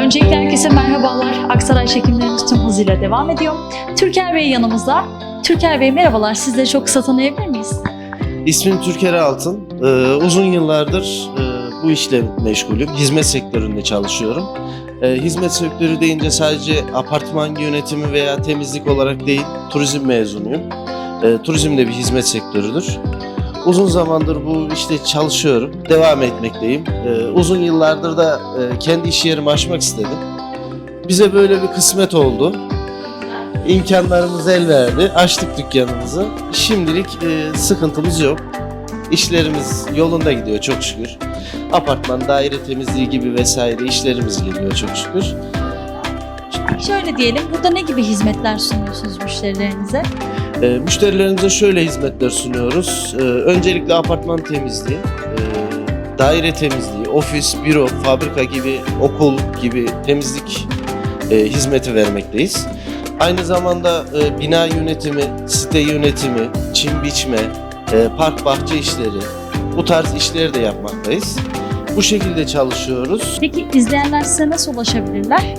Öncelikle herkese merhabalar. Aksaray çekimlerimiz tüm hızıyla devam ediyor. Türker Bey yanımızda. Türker Bey merhabalar. Sizleri çok kısa tanıyabilir miyiz? İsmim Türker Altın. Ee, uzun yıllardır e, bu işle meşgulüm. Hizmet sektöründe çalışıyorum. Ee, hizmet sektörü deyince sadece apartman yönetimi veya temizlik olarak değil, turizm mezunuyum. Ee, turizm de bir hizmet sektörüdür. Uzun zamandır bu işte çalışıyorum, devam etmekteyim. Ee, uzun yıllardır da e, kendi iş yerimi açmak istedim. Bize böyle bir kısmet oldu. İmkanlarımız el verdi. Açtık dükkanımızı. Şimdilik e, sıkıntımız yok. İşlerimiz yolunda gidiyor çok şükür. Apartman, daire temizliği gibi vesaire işlerimiz geliyor çok şükür. Şöyle diyelim, burada ne gibi hizmetler sunuyorsunuz müşterilerinize? E, müşterilerimize şöyle hizmetler sunuyoruz. E, öncelikle apartman temizliği, e, daire temizliği, ofis, büro, fabrika gibi, okul gibi temizlik e, hizmeti vermekteyiz. Aynı zamanda e, bina yönetimi, site yönetimi, çim biçme, e, park bahçe işleri, bu tarz işleri de yapmaktayız. Bu şekilde çalışıyoruz. Peki izleyenler size nasıl ulaşabilirler?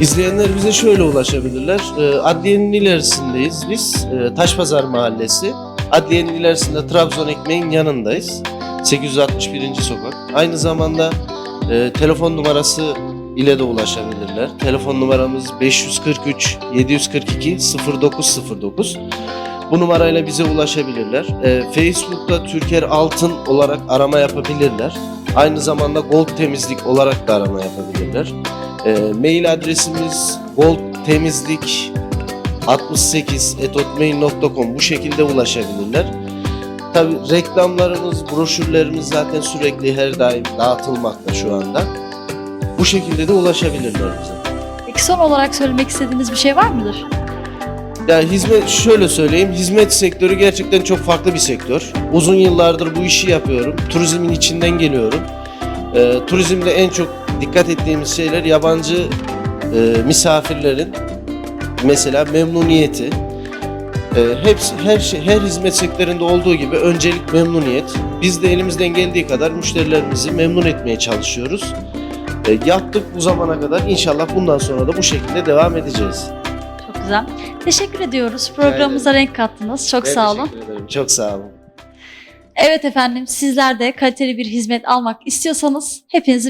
İzleyenler bize şöyle ulaşabilirler. Ee, Adliyenin ilerisindeyiz biz. Ee, Taşpazar Mahallesi. Adliyenin ilerisinde Trabzon Ekmeğin yanındayız. 861. sokak. Aynı zamanda e, telefon numarası ile de ulaşabilirler. Telefon numaramız 543 742 0909. Bu numarayla bize ulaşabilirler. Ee, Facebook'ta Türker Altın olarak arama yapabilirler. Aynı zamanda Gold Temizlik olarak da arama yapabilirler. E, mail adresimiz goldtemizlik 68 bu şekilde ulaşabilirler. Tabi reklamlarımız, broşürlerimiz zaten sürekli her daim dağıtılmakta şu anda. Bu şekilde de ulaşabilirler bize. Peki son olarak söylemek istediğiniz bir şey var mıdır? Ya hizmet şöyle söyleyeyim, hizmet sektörü gerçekten çok farklı bir sektör. Uzun yıllardır bu işi yapıyorum. Turizmin içinden geliyorum. Ee, turizmde en çok dikkat ettiğimiz şeyler yabancı e, misafirlerin mesela memnuniyeti. Ee, hepsi her şey her hizmet sektöründe olduğu gibi öncelik memnuniyet. Biz de elimizden geldiği kadar müşterilerimizi memnun etmeye çalışıyoruz. Ee, yaptık bu zamana kadar. İnşallah bundan sonra da bu şekilde devam edeceğiz. Çok güzel. Teşekkür ediyoruz. Programımıza renk kattınız. Çok Ben sağ olun. Çok sağ olun. Evet efendim, sizler de kaliteli bir hizmet almak istiyorsanız hepinizi